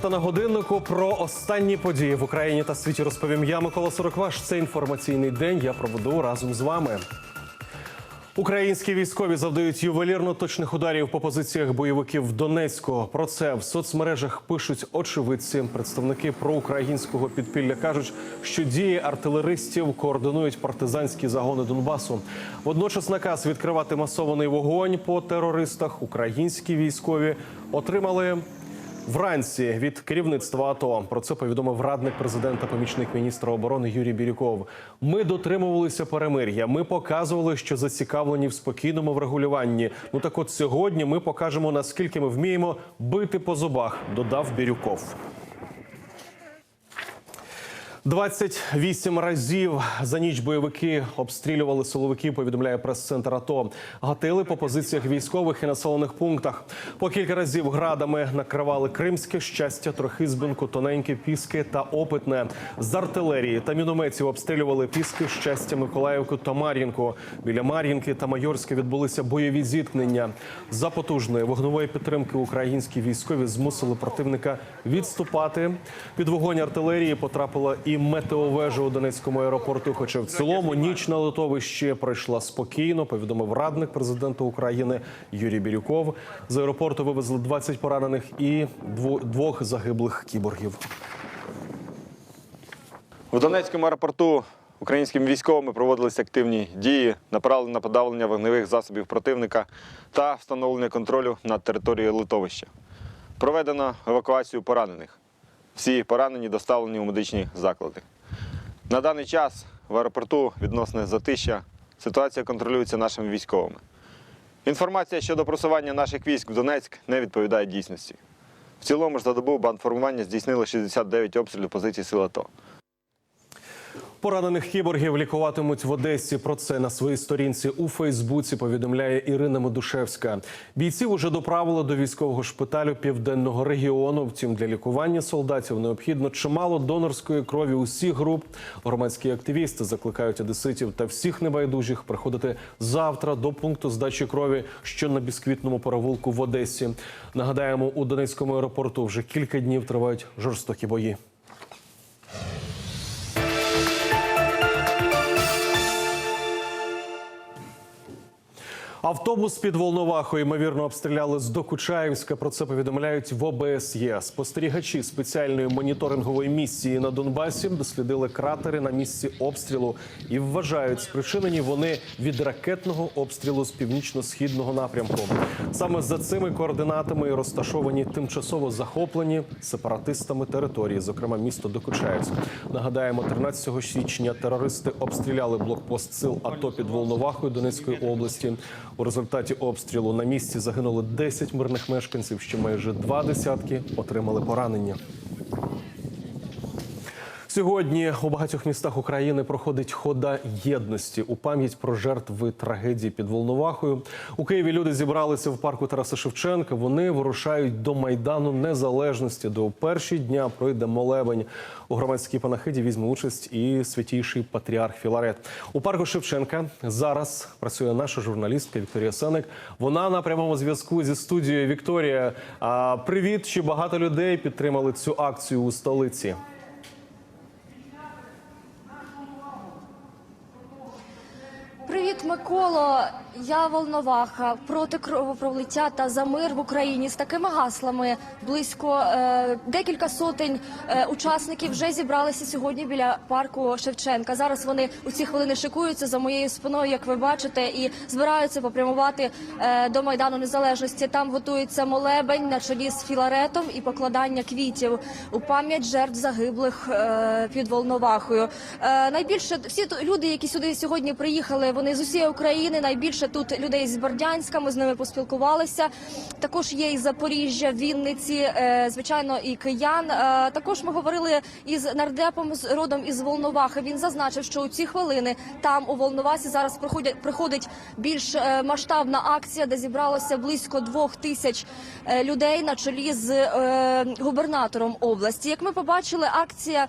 12 на годиннику про останні події в Україні та світі розповім я, Микола Сорокваш. Це інформаційний день. Я проведу разом з вами. Українські військові завдають ювелірно точних ударів по позиціях бойовиків в Донецьку. Про це в соцмережах пишуть очевидці. Представники проукраїнського підпілля кажуть, що дії артилеристів координують партизанські загони Донбасу. Водночас наказ відкривати масований вогонь по терористах. Українські військові отримали. Вранці від керівництва АТО про це повідомив радник президента, помічник міністра оборони Юрій Бірюков. Ми дотримувалися перемир'я. Ми показували, що зацікавлені в спокійному врегулюванні. Ну так от сьогодні ми покажемо наскільки ми вміємо бити по зубах. Додав Бірюков. 28 разів за ніч бойовики обстрілювали силовики. Повідомляє прес-центр АТО. Гатили по позиціях військових і населених пунктах. По кілька разів градами накривали Кримське щастя, Трохизбинку, тоненьке піски та опитне з артилерії та мінометів. Обстрілювали піски, щастя, Миколаївку та Мар'їнку. Біля Мар'їнки та Майорська відбулися бойові зіткнення. За потужної вогнової підтримки українські військові змусили противника відступати. Під вогонь артилерії потрапила і метеовежа у Донецькому аеропорту. Хоча в цілому ніч на литовищі пройшла спокійно. Повідомив радник президента України Юрій Бірюков. З аеропорту вивезли 20 поранених і дво- двох загиблих кіборгів. В Донецькому аеропорту українськими військовими проводилися активні дії, направлені на подавлення вогневих засобів противника та встановлення контролю над територією литовища. Проведено евакуацію поранених. Всі поранені доставлені у медичні заклади. На даний час в аеропорту відносне затища. Ситуація контролюється нашими військовими. Інформація щодо просування наших військ в Донецьк не відповідає дійсності. В цілому ж за добу бандформування здійснило 69 обстрілів позицій сил АТО. Поранених кіборгів лікуватимуть в Одесі. Про це на своїй сторінці у Фейсбуці повідомляє Ірина Медушевська. Бійців уже доправили до військового шпиталю південного регіону. Втім, для лікування солдатів необхідно чимало донорської крові усіх груп. Громадські активісти закликають одеситів та всіх небайдужих приходити завтра до пункту здачі крові, що на бісквітному перевулку в Одесі. Нагадаємо, у Донецькому аеропорту вже кілька днів тривають жорстокі бої. Автобус під Волновахою ймовірно обстріляли з Докучаївська. Про це повідомляють в ОБСЄ. Спостерігачі спеціальної моніторингової місії на Донбасі дослідили кратери на місці обстрілу і вважають, спричинені вони від ракетного обстрілу з північно-східного напрямку. Саме за цими координатами і розташовані тимчасово захоплені сепаратистами території, зокрема місто Докучаївськ. Нагадаємо, 13 січня терористи обстріляли блокпост сил АТО під Волновахою Донецької області. У результаті обстрілу на місці загинули 10 мирних мешканців. Ще майже два десятки отримали поранення. Сьогодні у багатьох містах України проходить хода єдності у пам'ять про жертви трагедії під Волновахою. У Києві люди зібралися в парку Тараса Шевченка. Вони вирушають до майдану незалежності. До перші дня пройде молебень. У громадській панахиді візьме участь і святійший патріарх Філарет. У парку Шевченка зараз працює наша журналістка Вікторія Сеник. Вона на прямому зв'язку зі студією Вікторія. Привіт! Чи багато людей підтримали цю акцію у столиці? Привіт, Миколо. Я Волноваха проти кровопролиття та за мир в Україні з такими гаслами. Близько е, декілька сотень е, учасників вже зібралися сьогодні біля парку Шевченка. Зараз вони у ці хвилини шикуються за моєю спиною, як ви бачите, і збираються попрямувати е, до майдану незалежності. Там готується молебень на чолі з філаретом і покладання квітів у пам'ять жертв загиблих е, під Волновахою. Е, найбільше всі люди, які сюди сьогодні приїхали, вони з усієї України. Найбільше тут людей з Бердянська. Ми з ними поспілкувалися. Також є із Запоріжжя, Вінниці, е, звичайно, і киян. Е, Також ми говорили із нардепом з родом із Волновахи. Він зазначив, що у ці хвилини там у Волновасі зараз проходять приходить більш е, масштабна акція, де зібралося близько двох тисяч людей на чолі з губернатором області. Як ми побачили, акція.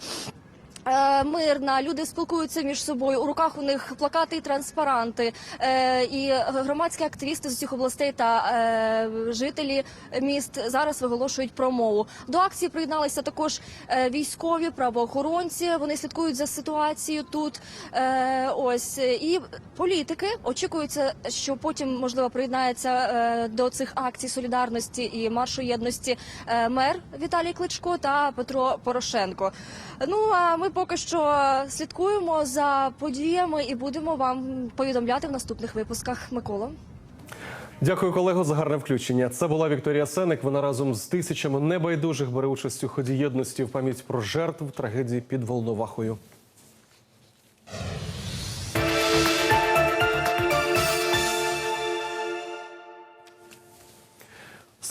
Е, мирна, люди спілкуються між собою. У руках у них плакати і транспаранти. Е, І громадські активісти з усіх областей та е, жителі міст зараз виголошують промову. До акції приєдналися також військові правоохоронці. Вони слідкують за ситуацією тут. Ось і політики очікується, що потім можливо приєднається до цих акцій солідарності і маршу єдності мер Віталій Кличко та Петро Порошенко. Ну а ми поки що слідкуємо за подіями і будемо вам повідомляти в наступних випусках. Микола. Дякую, колего, за гарне включення. Це була Вікторія Сеник. Вона разом з тисячами небайдужих бере участь у ході єдності в пам'ять про жертв трагедії під Волновахою.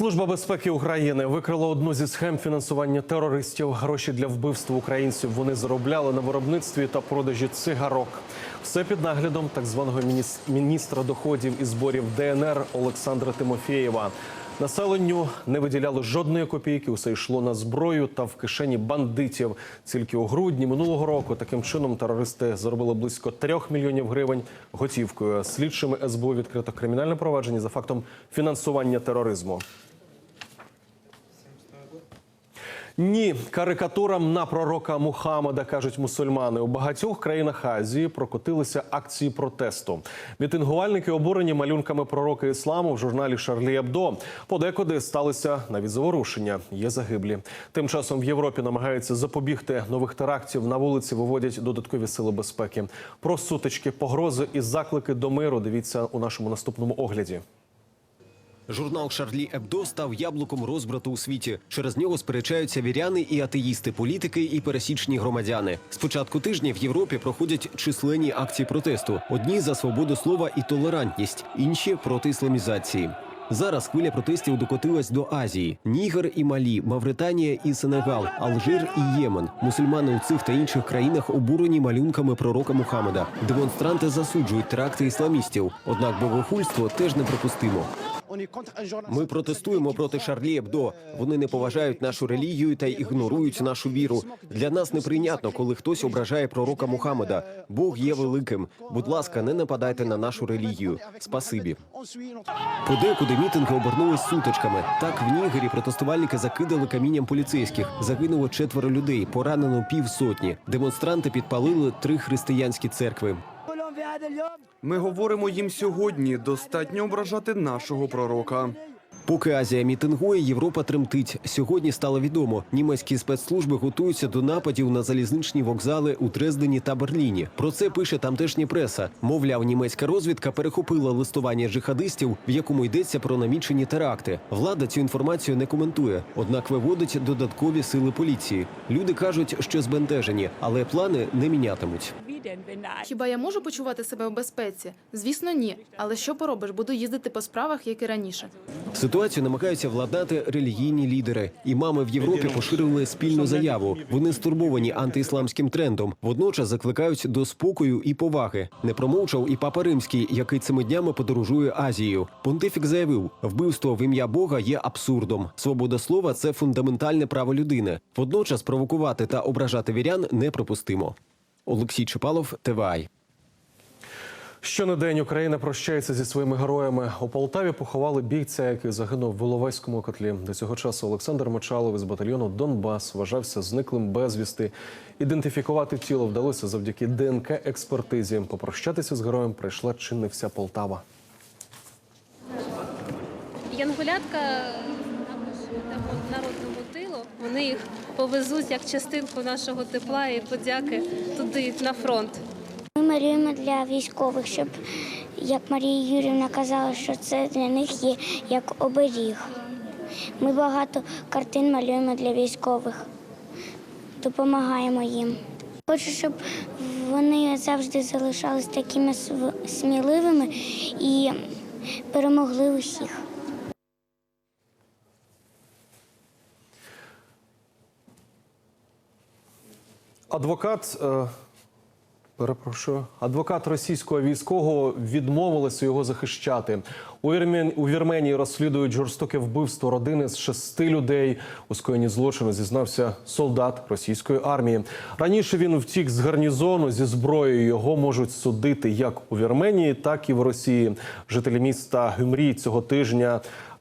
Служба безпеки України викрила одну зі схем фінансування терористів. Гроші для вбивства українців вони заробляли на виробництві та продажі цигарок. Все під наглядом так званого мініс- міністра доходів і зборів ДНР Олександра Тимофєєва. Населенню не виділяли жодної копійки. Усе йшло на зброю та в кишені бандитів. Тільки у грудні минулого року таким чином терористи заробили близько трьох мільйонів гривень готівкою. Слідчими СБУ відкрито кримінальне провадження за фактом фінансування тероризму. Ні, карикатурам на пророка Мухаммеда кажуть мусульмани. У багатьох країнах Азії прокотилися акції протесту. Мітингувальники обурені малюнками пророка ісламу в журналі Шарлі Ебдо. Подекуди сталися навіть заворушення. Є загиблі. Тим часом в Європі намагаються запобігти нових терактів. На вулиці виводять додаткові сили безпеки. Про сутички, погрози і заклики до миру. Дивіться у нашому наступному огляді. Журнал Шарлі Ебдо став яблуком розбрату у світі. Через нього сперечаються віряни і атеїсти, політики і пересічні громадяни. З початку тижня в Європі проходять численні акції протесту: одні за свободу слова і толерантність, інші проти ісламізації. Зараз хвиля протестів докотилась до Азії: Нігер і Малі, Мавританія і Сенегал, Алжир і Ємен. Мусульмани у цих та інших країнах обурені малюнками пророка Мухаммеда. Демонстранти засуджують теракти ісламістів. Однак богохульство теж неприпустимо. Ми протестуємо проти Шарлі Ебдо. Вони не поважають нашу релігію та ігнорують нашу віру. Для нас неприйнятно, коли хтось ображає пророка Мухаммеда. Бог є великим. Будь ласка, не нападайте на нашу релігію. Спасибі. Подекуди мітинги обернулись сутичками. Так в Нігері протестувальники закидали камінням поліцейських. Загинуло четверо людей, поранено півсотні. Демонстранти підпалили три християнські церкви. Ми говоримо їм сьогодні. Достатньо ображати нашого пророка. Поки Азія мітингує, Європа тремтить. Сьогодні стало відомо, німецькі спецслужби готуються до нападів на залізничні вокзали у Дрездені та Берліні. Про це пише тамтешня преса. Мовляв, німецька розвідка перехопила листування джихадистів, в якому йдеться про намічені теракти. Влада цю інформацію не коментує, однак виводить додаткові сили поліції. Люди кажуть, що збентежені, але плани не мінятимуть. Хіба я можу почувати себе в безпеці? Звісно, ні. Але що поробиш? Буду їздити по справах, як і раніше. Ситуацію намагаються владнати релігійні лідери. Імами в Європі поширили спільну заяву. Вони стурбовані антиісламським трендом. Водночас закликають до спокою і поваги. Не промовчав і папа римський, який цими днями подорожує Азією. Понтифік заявив, вбивство в ім'я Бога є абсурдом. Свобода слова це фундаментальне право людини. Водночас провокувати та ображати вірян неприпустимо. Олексій Чепалов, ТВАЙ. Щонедень Україна прощається зі своїми героями. У Полтаві поховали бійця, який загинув в Іловайському котлі. До цього часу Олександр Мочалов із батальйону Донбас вважався зниклим безвісти. Ідентифікувати тіло вдалося завдяки ДНК експертизі. Попрощатися з героєм прийшла чи вся Полтава. Янголятка також народному тилу. Вони їх повезуть як частинку нашого тепла і подяки туди на фронт. Ми малюємо для військових, щоб, як Марія Юрівна казала, що це для них є як оберіг. Ми багато картин малюємо для військових, допомагаємо їм. Хочу, щоб вони завжди залишались такими сміливими і перемогли усіх. Адвокат е, Перепрошую, адвокат російського військового відмовилися його захищати. У Вірмен... у Вірменії розслідують жорстоке вбивство родини з шести людей. У скоєнні злочину зізнався солдат російської армії. Раніше він втік з гарнізону зі зброєю. Його можуть судити як у Вірменії, так і в Росії. Жителі міста Гюмрі цього тижня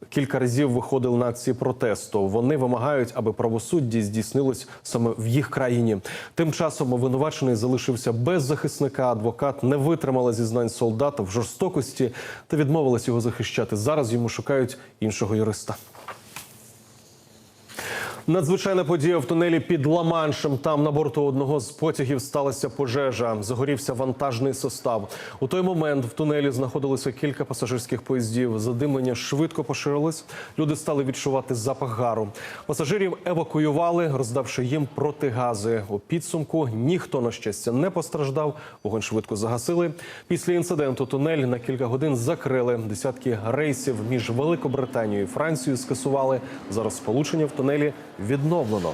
кілька разів виходили на акції протесту. Вони вимагають, аби правосуддя здійснилось саме в їх країні. Тим часом обвинувачений залишився без захисника. Адвокат не витримала зізнань солдата в жорстокості та відмовилась його захищати. Зараз йому шукають іншого юриста. Надзвичайна подія в тунелі під Ла-Маншем. Там на борту одного з потягів сталася пожежа. Загорівся вантажний состав. У той момент в тунелі знаходилося кілька пасажирських поїздів. Задимлення швидко поширилось. Люди стали відчувати запах гару. Пасажирів евакуювали, роздавши їм протигази. У підсумку ніхто на щастя не постраждав. Вогонь швидко загасили. Після інциденту тунель на кілька годин закрили. Десятки рейсів між Великобританією і Францією скасували. Зараз сполучення в тунелі відновлено.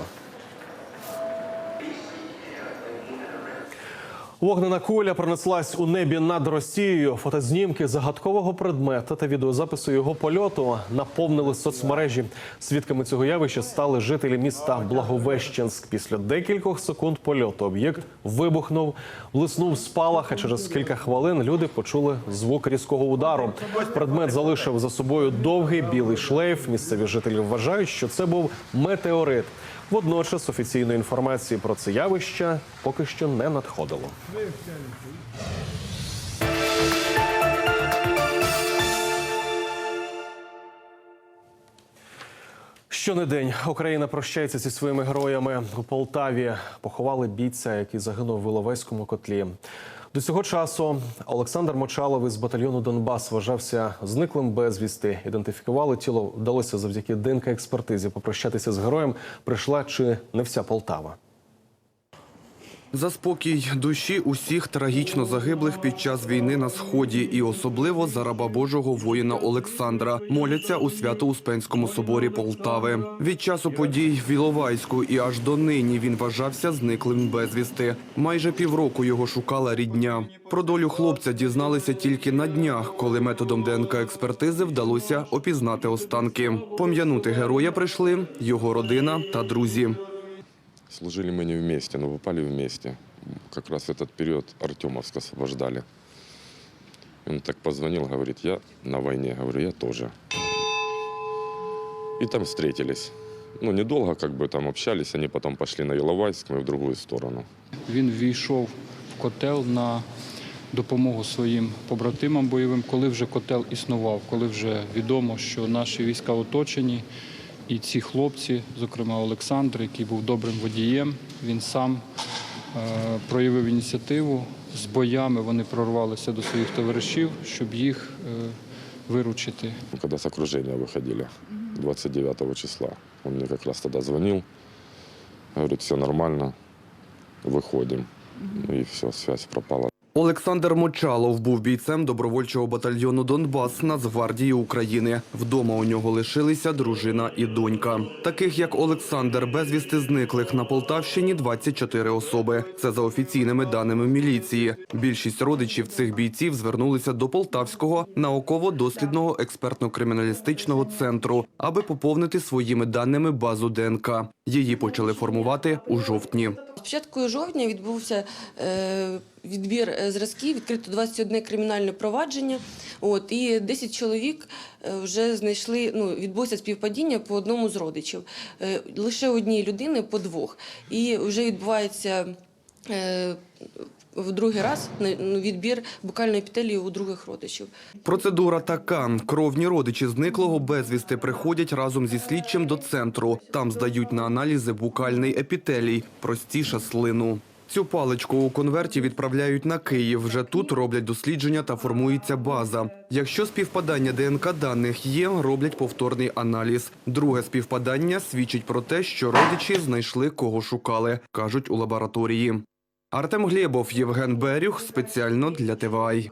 Вогнена куля пронеслась у небі над Росією. Фотознімки загадкового предмета та відеозаписи його польоту наповнили соцмережі. Свідками цього явища стали жителі міста Благовещенськ. Після декількох секунд польоту об'єкт вибухнув, блиснув спалах. А через кілька хвилин люди почули звук різкого удару. Предмет залишив за собою довгий білий шлейф. Місцеві жителі вважають, що це був метеорит. Водночас офіційної інформації про це явище поки що не надходило. Щонедень Україна прощається зі своїми героями у Полтаві. Поховали бійця, який загинув в Іловайському котлі. До цього часу Олександр Мочалов із батальйону Донбас вважався зниклим безвісти. Ідентифікували тіло вдалося завдяки ДНК експертизі. Попрощатися з героєм прийшла чи не вся Полтава. За спокій душі усіх трагічно загиблих під час війни на сході, і особливо за раба Божого воїна Олександра моляться у Свято-Успенському соборі Полтави. Від часу подій в Іловайську і аж до нині він вважався зниклим безвісти. Майже півроку його шукала рідня. Про долю хлопця дізналися тільки на днях, коли методом ДНК експертизи вдалося опізнати останки. Пом'янути героя прийшли його родина та друзі. Служили мы не вместе, но выпали вместе. Как раз в этот период Артемовск освобождали. И Он так позвонил, говорит, я на войне. Говорю, я тоже. И там встретились. Ну, недолго как бы там общались, они потом пошли на Иловайск, мы в другую сторону. Він ввійшов в котел на допомогу своїм побратимам бойовим, коли вже котел існував, коли вже відомо, що наші війська оточені. І ці хлопці, зокрема Олександр, який був добрим водієм, він сам е, проявив ініціативу. З боями вони прорвалися до своїх товаришів, щоб їх е, виручити. Когда с окружения выходили, 29 числа, он мне как раз тогда звонил, говорит, все нормально, выходим. Ну И все, связь пропала. Олександр Мочалов був бійцем добровольчого батальйону Донбас Нацгвардії України. Вдома у нього лишилися дружина і донька. Таких як Олександр, безвісти зниклих на Полтавщині 24 особи. Це за офіційними даними міліції. Більшість родичів цих бійців звернулися до Полтавського науково-дослідного експертно-криміналістичного центру, аби поповнити своїми даними базу ДНК. Її почали формувати у жовтні. З початку жовтня відбувся е, відбір е, зразків, відкрито 21 кримінальне провадження. От, і 10 чоловік е, вже знайшли, ну, відбулося співпадіння по одному з родичів. Е, лише одній людини по двох. І вже відбувається в другий раз ну, відбір букальної епітелії у других родичів. Процедура така: кровні родичі зниклого безвісти приходять разом зі слідчим до центру. Там здають на аналізи букальний епітелій, простіше слину. Цю паличку у конверті відправляють на Київ. Вже тут роблять дослідження та формується база. Якщо співпадання ДНК даних є, роблять повторний аналіз. Друге співпадання свідчить про те, що родичі знайшли кого шукали, кажуть у лабораторії. Артем Глєбов, Євген Берюх спеціально для ТВАЙ.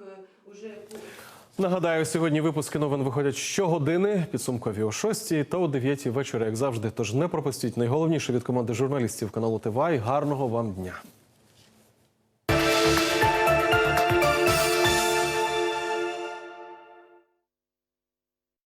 Нагадаю, сьогодні випуски новин виходять щогодини, підсумкові о 6 та о 9 вечора, як завжди. Тож не пропустіть найголовніше від команди журналістів каналу ТВА. Гарного вам дня.